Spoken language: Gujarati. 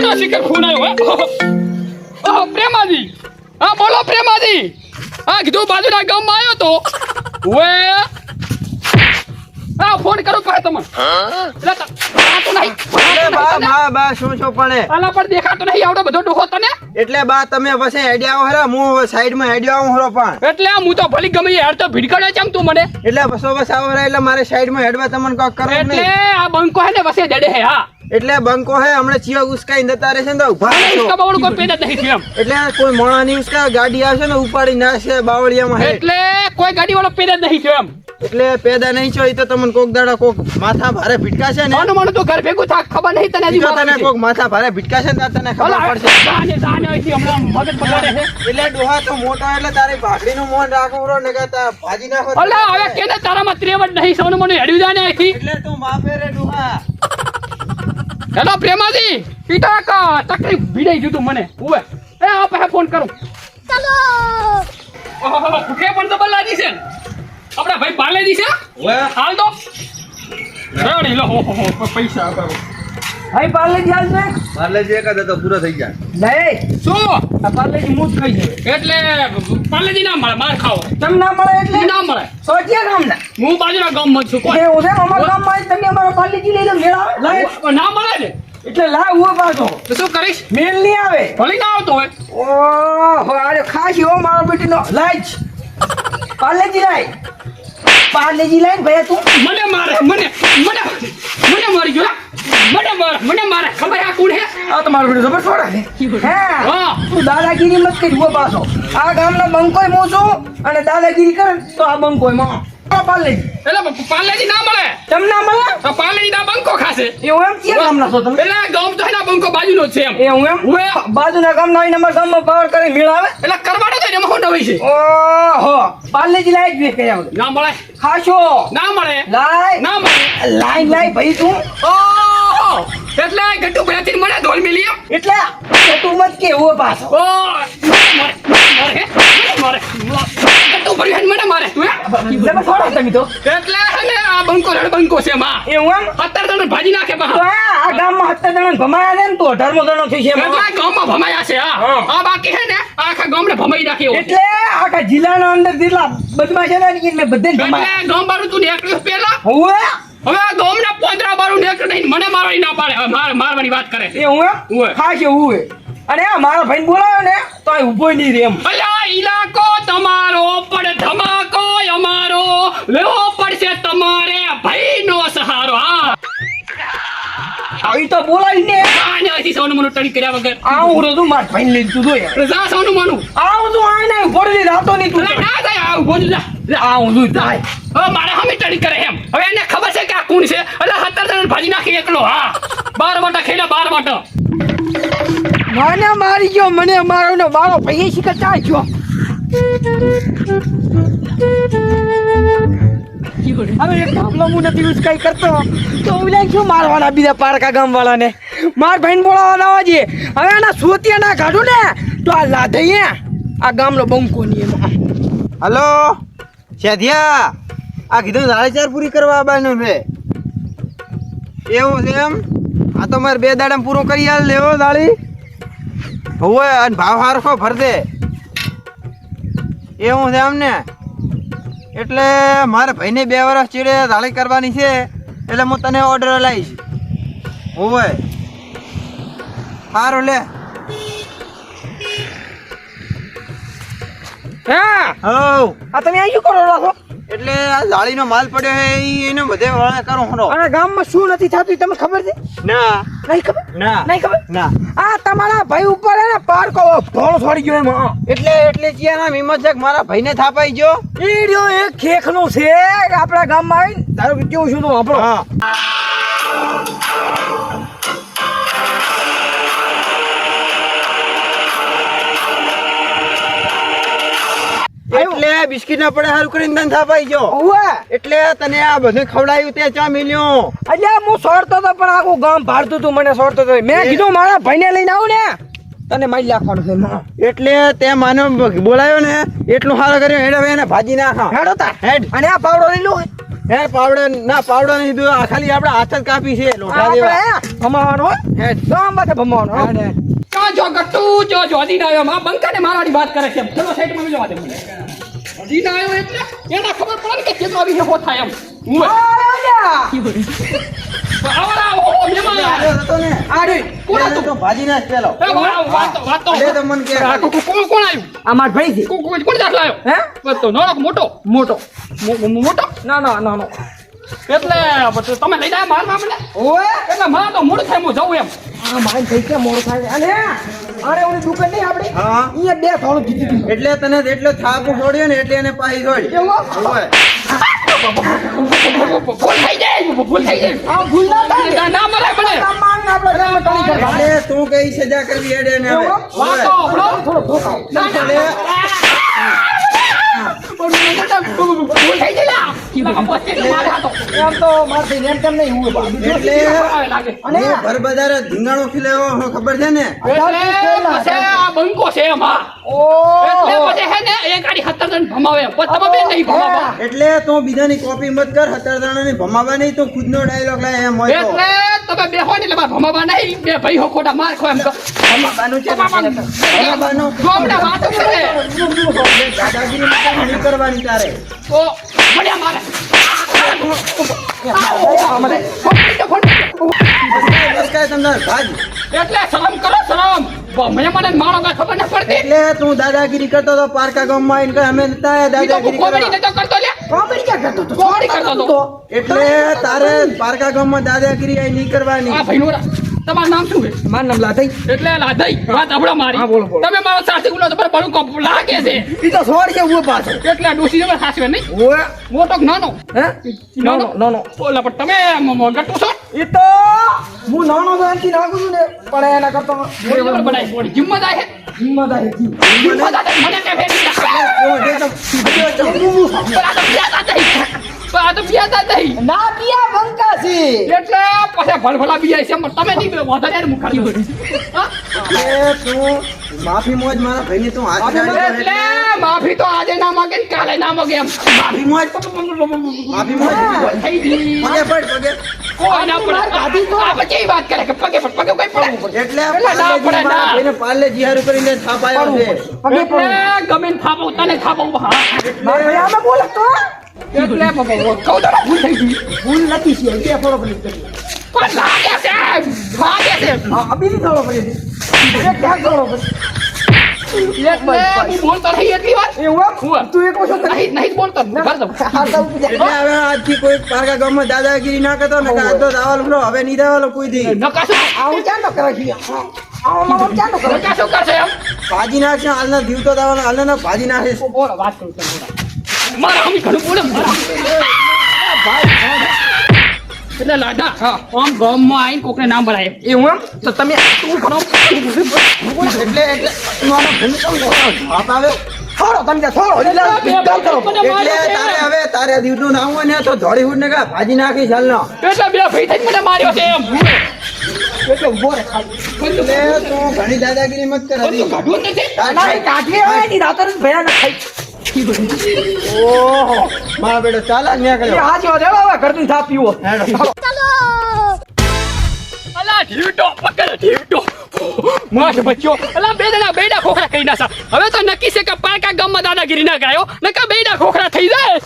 કેનો શિખર ખૂન આવ્યો હા પ્રેમાજી. હા બોલો પ્રેમાજી. હા કીધું બાજુના ગામમાં આવ્યો તો. વે હા ફોન કરો કહે તમને. એટલે બા બા બા શું શું પણ દેખાતો નહીં આવડો બધો ડોહો તને? એટલે બા તમે પછી હેડ્યા હરા હું સાઈડમાં આવું હરો પણ. એટલે હું તો ભલી ગમે યાર તો ભીડકડે તું મને. એટલે બસો બસ આવો એટલે મારે સાઈડમાં હેડવા તમને કોક કરો એટલે આ બંકો હે ને વસે જડે હે હા. એટલે બંકો હે હમણાં ચિયો ઉસકાઈ જતા રહેશે ને તો ઊભા બાવળું કોઈ પેદા નહીં થયું એટલે કોઈ મોણા ની ઉસકા ગાડી આવશે ને ઉપાડી નાખશે બાવળિયામાં એટલે કોઈ ગાડી વાળો પેદા નહીં થયો એમ એટલે પેદા નહીં છો એ તો તમને કોક દાડા કોક માથા ભારે ભીટકાશે ને? માનું મને તો ઘર ભેગું થાક ખબર નહીં તને હજી તને કોક માથા ભારે ભીટકાશે ને તને ખબર પડશે. જાને જાને અહીંથી હમણાં મગજ બગાડે છે. એટલે ડોહા તો મોટા એટલે તારી ભાખરીનું મોન રાખવું રો ને તા ભાજી નાખો અલા હવે કેને તારામાં ત્રેવડ નહીં સોનું મને હેડ્યું જાને અહીંથી? એટલે તું માફે રે ડોહા. હેલો પ્રેમાજી પિતા કા તકલીફ ભીડાઈ ગયું તું મને. ઉવે એ આ પાસે ફોન કરું. ચલો. ઓહો ફૂટે પણ તો બલ્લાજી છે આપણા ભાઈ પાલેજી છે? ઓવે હાલ તો. રેડી લો. પૈસા કરો ભાઈ પાર્લેજી હાલ છે? પાર્લેજી જે કદે તો પૂરો થઈ જાય નહીં શું? આ પાર્લેજી મૂત કઈ છે એટલે પાલેજી ના મળે માર ખાવો. તમ ના મળે એટલે? ના મળે. સોચિયા ગામ ના હું બાજુના ગામમાં માં છું કોઈ. એ અમાર ગામ ગામમાં જ તમે અમારા પાર્લેજી લઈ લો મેળા ના મળે ને. એટલે લા ઊભો પાછો. તો શું કરીશ? મેલ નહીં આવે. ભલી ના આવતો હોય. ઓહો અરે ખાસી ઓ મારો બેટીનો. લાઈજ જ. પાર્લેજી લાઈ પાર્લેજી ને ભૈયા તું. મને મારે મને મને મને મારી ગયો મને મારે મને મારે. ખબર આ કોણ હે? આ તો મારો બેટો જબર છોડા હે? હા. તું દાદાગીરી મત કરી ઊભો પાછો. આ ગામનો બંકોય હું છું અને દાદાગીરી કરે તો આ બંકોયમાં પાલેજી એટલે પાલેજી ના મળે? તમને ના મળે? પાલેજી ના બંકો ખાશે. એવું એમ? ક્યાં ગામના છો તમે? એટલે ગામ તો એના બંકો બાજુનો છે એમ. એ હું એમ. ઉવે. બાજુના અમારા ગામમાં પાવર કરી મેળાવે એટલે કરવાનો તો એમાં ખોટો હોય છે. ઓહો. પાર્લેજી લાય જ ના મળે. ખાશો. ના મળે. લાય. ના મળે. લાઈન લાય ભાઈ તું. ઓહો એટલે ગટુ ભયાથી મને ધોલ મિલી એટલે ગટુ મત કે ઊભો પાછો. ઓ મારે મારે મારે ગટ્ટુ ભર્યું મને મારે તું છોડો તમે તો. એટલે ને આ બંકો રડ બંકો છે માં એ એમ? અત્યારે તને ભાજી નાખે તો આ આ ગામમાં હત્તર જણા ભમાયા છે ને તો અઢારમો જણો થઈ છે એટલે ગામમાં ભમાયા છે હા. હા. આ બાકી ને આખા ગામને ભમાઈ નાખ્યો એટલે આખા જિલ્લાના અંદર જેટલા બદમાશ છે ને એટલે બધે ભમાયા. ગામ બારું તું નીકળ્યું પેલા. હવે? ગામના પોંદરા મારું નેક નહીં મને મારવાની ના પાડે. માર- મારવાની વાત કરે એ હું હું? હા ખાશે હું અને આ મારા ભાઈ બોલાયો ને તો આ ઊભો નહીં રે એમ. અલ્યા ઇલાકો તમારો પણ ધમાકો અમારો. લેવો પડશે તમારે ભાઈનો સહારો. હા આવી તો બોલાય ને. આને આથી સોનું મનું ટણી કર્યા વગર. આવું રોતું માર ભાઈ લઈ તું જોઈ જા સોનું મનું. આવું તું આને ઊભો રહી રાતો નહીં તું. ના થાય આવું બોલ જા. જા. આવું તું જાય હવે મારે હમે ટણી કરે એમ. હવે એને ખબર છે કે આ કોણ છે? એટલે હતર જણ ભાજી નાખી એકલો હા. બાર વાટા ખેડા બાર વાટા. મને મારી ગયો મને મારો ને મારો ભાઈ ચાલ ગયો હવે એક ગામલો હું નથી યુઝ કઈ કરતો. તો ઓલા શું મારવાના બીજા પારકા ગામ વાળાને માર ભાઈને બોલાવાના આવજે હવે એના સોતિયા ના કાઢું ને તો આ લાધઈએ આ ગામનો બંકો ની એમાં. હલો? શેધિયા આ કીધું સાડા ચાર પૂરી કરવા આવવાનું છે. એવું છે એમ? આ તો મારે બે દાડા પૂરો કરી હાલ લેવો દાળી. હોવે અને ભાવ હારખો ફરતે એવું છે એમ ને? એટલે મારા ભાઈને બે વર્ષ ચીડે દાળી કરવાની છે, એટલે હું તને ઓર્ડર લાવીશ હોવે સારું લે. હા. હવ આ તમે અહીં કરો છો? એટલે આ જાળીનો માલ પડ્યો છે એને બધે વળે કરો હરો. અને ગામમાં શું નથી થતું તમને ખબર છે? ના. નહીં ખબર? ના. નહીં ખબર? ના. આ તમારા ભાઈ ઉપર હે ને પારકો ભોળ છોડી ગયો એમાં. એટલે એટલે ચિયા નામ હિંમત છે મારા ભાઈને થાપાઈ ગયો. ઈ રહ્યો એક ખેખનો છે આપણા ગામમાં આવીને તારું કેવું શું તો વાપરો. હા. એટલે બિસ્કિટ ના પડે સારું કરીને તને થાપાઈ ગયો એટલે તને આ બધું ખવડાયું તે ચા મિલ્યો. એટલે હું સોરતો તો પણ આખું ગામ ભારતું તું મને સોરતો તો મેં કીધું મારા ભાઈને લઈને આવું ને. તને મારી નાખવાનું છે એટલે તે માનો બોલાયો ને એટલું સારું કર્યું હેડો એને ભાજી નાખા. હેડો તા. હેડ. અને આ પાવડો લઈ લો. હે પાવડો ના પાવડો નહીં દો આ ખાલી આપણે હાથ જ કાપી છે લોઢા દેવા ભમાવાનો હે. આમ બાજુ ભમાવાનો હેડ. જો ગટ્ટુ જો જો અધીન આવ્યો. માં બંકા ને મારાડી વાત કરે છે. ચલો સાઈડમાં જવા દે મને અધીન આવ્યો એટલે એને ખબર પડે કે કેટલો વિશે હો થાય એમ. હું મોટો. મોટો. ના ના ના. એટલે તમે લઈ જાય મારમાં ઓએ એટલે મારે તો મૂળ થાય હું જાઉં એમ. આ મારી થઈ કે મોડું થાય અને અરે ઓની દુકાન નહીં આપડી હા. અહીંયા બે થોડું જીતી હતી એટલે તને એટલો થાપ છોડ્યો ને એટલે એને પાઈ છોડી મને. માન એટલે તું કઈ સજા કરવી એડે ને થોડો ધોકાવ ના ના ભૂલ થઈ જાય લા. ના, પછી મારે આ તો એમ તો માર ભાઈ એમ કેમ નહીં હું એટલે અને હું ધીંગાણો ખીલેવો ખબર છે ને આ બંકો છે એમ એટલે પછી હે ને એ ગાડી સત્તર જણ ભમાવે એમ. તમે બે નહીં ભમાવો એટલે તું બીજાની કોપી મત કર હતરદાણાની ભમાવા નહીં તું ખુદનો ડાયલોગ લાય એમ હોય એટલે તમે બે હોય ને એટલે ભમાવા નહીં બે ભાઈ હો ખોટા માર ખો એમ કહો. ભમાવાનું છે ભમાવાનું. ભમાવાનું. ગોમડા વાતો કરે દાદાગીરી કરવાની તારે તો મળ્યા મારે એટલે શરમ કરો શરમ મેં મને મારો કાંઈ ખબર ન પડતી. એટલે તું દાદાગીરી કરતો તો પારકા ગામમાં માં કે અમે નતા આયા ઈ તો હું દાદાગીરી કોમેડી નતો કરતો લ્યા. કોમેડી ક્યાં કરતો તો કોમેડી કરતો તો એટલે તારે પારકા ગામમાં દાદાગીરી અહીં નહીં કરવાની. આ ભાઈનું તમારું નામ શું છે મારું નામ લાધઈ એટલે લાધઈ વાત હમણાં મારી બોલો, બોલો. તમે મારો સાથી ગુનો તમારે બરું કોપ લાગે છે ઈ તો સોર છે હું પાછો એટલે ડોસી જમે સાસવે નહીં ઓય મોટો નાનો હે નાનો નાનો ઓલા પણ તમે મ- છો ઈ તો હું નાનો તો એનથી નાખું છું ને પણ એના કરતા જબર બનાવી મોટી જિમ્મત આ છે હિંમત આવી હતી હિંમત આ મને કે ફેરી નાખે. ઓ, જે તો- આ તો પિયા તા નહીં. પણ આ તો પિયાતા જ નહીં. ના પિયા બંકા છે. એટલે પાછા ભલભલા બીજાય છે પણ તમે નહીં વધારે મુખાડી હા? એ તું માફી મોજ મારા ભાઈની તું હાથ એટલે માફી તો આજે ના માગે ને કાલે ના માગે એમ. માફી મોજ? માફી મોજ? થઈ ગઈ. પગે પડ પગે. કોઈ ના પડે. આ પછી વાત કરે કે પગે પગ પગે કોઈ પડવું એટલે એટલે ના પડે, પાર્લેજી મારા ના. ભાઈને પાર્લેજી હારું કરીને થાપ આવ્યો છે. પગે પડું ગમે થાપો તને થાપો હા. માર એટલે કહું તો ભૂલ થઈ ગઈ ભૂલ નથી છે કે થોડો પડી પણ લાગે છે લાગે છે. હા થોડો પડી એક ક્યાં થોડો પડી એટલે હું બોલતો નહીં એટલી વાર એવું તું એક વખત નહીં નહીં બોલતો હું ઘર જાઉં. આ તો બીજા એટલે હવે આજથી કોઈ પારકા ગામમાં દાદાગીરી ના કરતો ને તો દાવાલ હવે નહીં દાવાલો કોઈ દી નકાશું આવું કરે છે એમ? ભાજી નાખશે હાલના દીવ તો દાવાનો હાલના ભાજી નાખે. વાત કરું. મારા અમી ઘણું બોલે મારા એટલે લાડા આમ ગામમાં આવીને કોકને નામ ભરાય એવું એમ? તો તમે તું ઘણો એટલે એટલે મારા ભાઈને કેમ બોલાવો? બાપ આવે? થોડો તમે થોડો એટલે ગાલ કરો એટલે તારે હવે તારે દીવનું નામ હોય ને તો ધોળી હુડ ને કા ભાજી નાખી હાલનો એટલે બે ભાઈ થઈને મને માર્યો છે એમ. એટલે ઊભો રે એટલે તું ઘણી દાદાગીરી મત કર હજી. કાઢવું નથી. તમારી કાઢવી હોયની રાતો જ ભયાનક થઈ ઓહો મારા બેટો ચાલા નીકળ્યો હાજી વાત હવે ઘરતું થા પીવો. અલા ઢીવટો પકડ બચ્યો અલા બે દાડા બેડા ખોખરા કઈ ના હવે તો નક્કી છે કે પાકા ગામમાં દાદાગીરી ના કરાયો નકા બેડા ખોખરા થઈ જાય.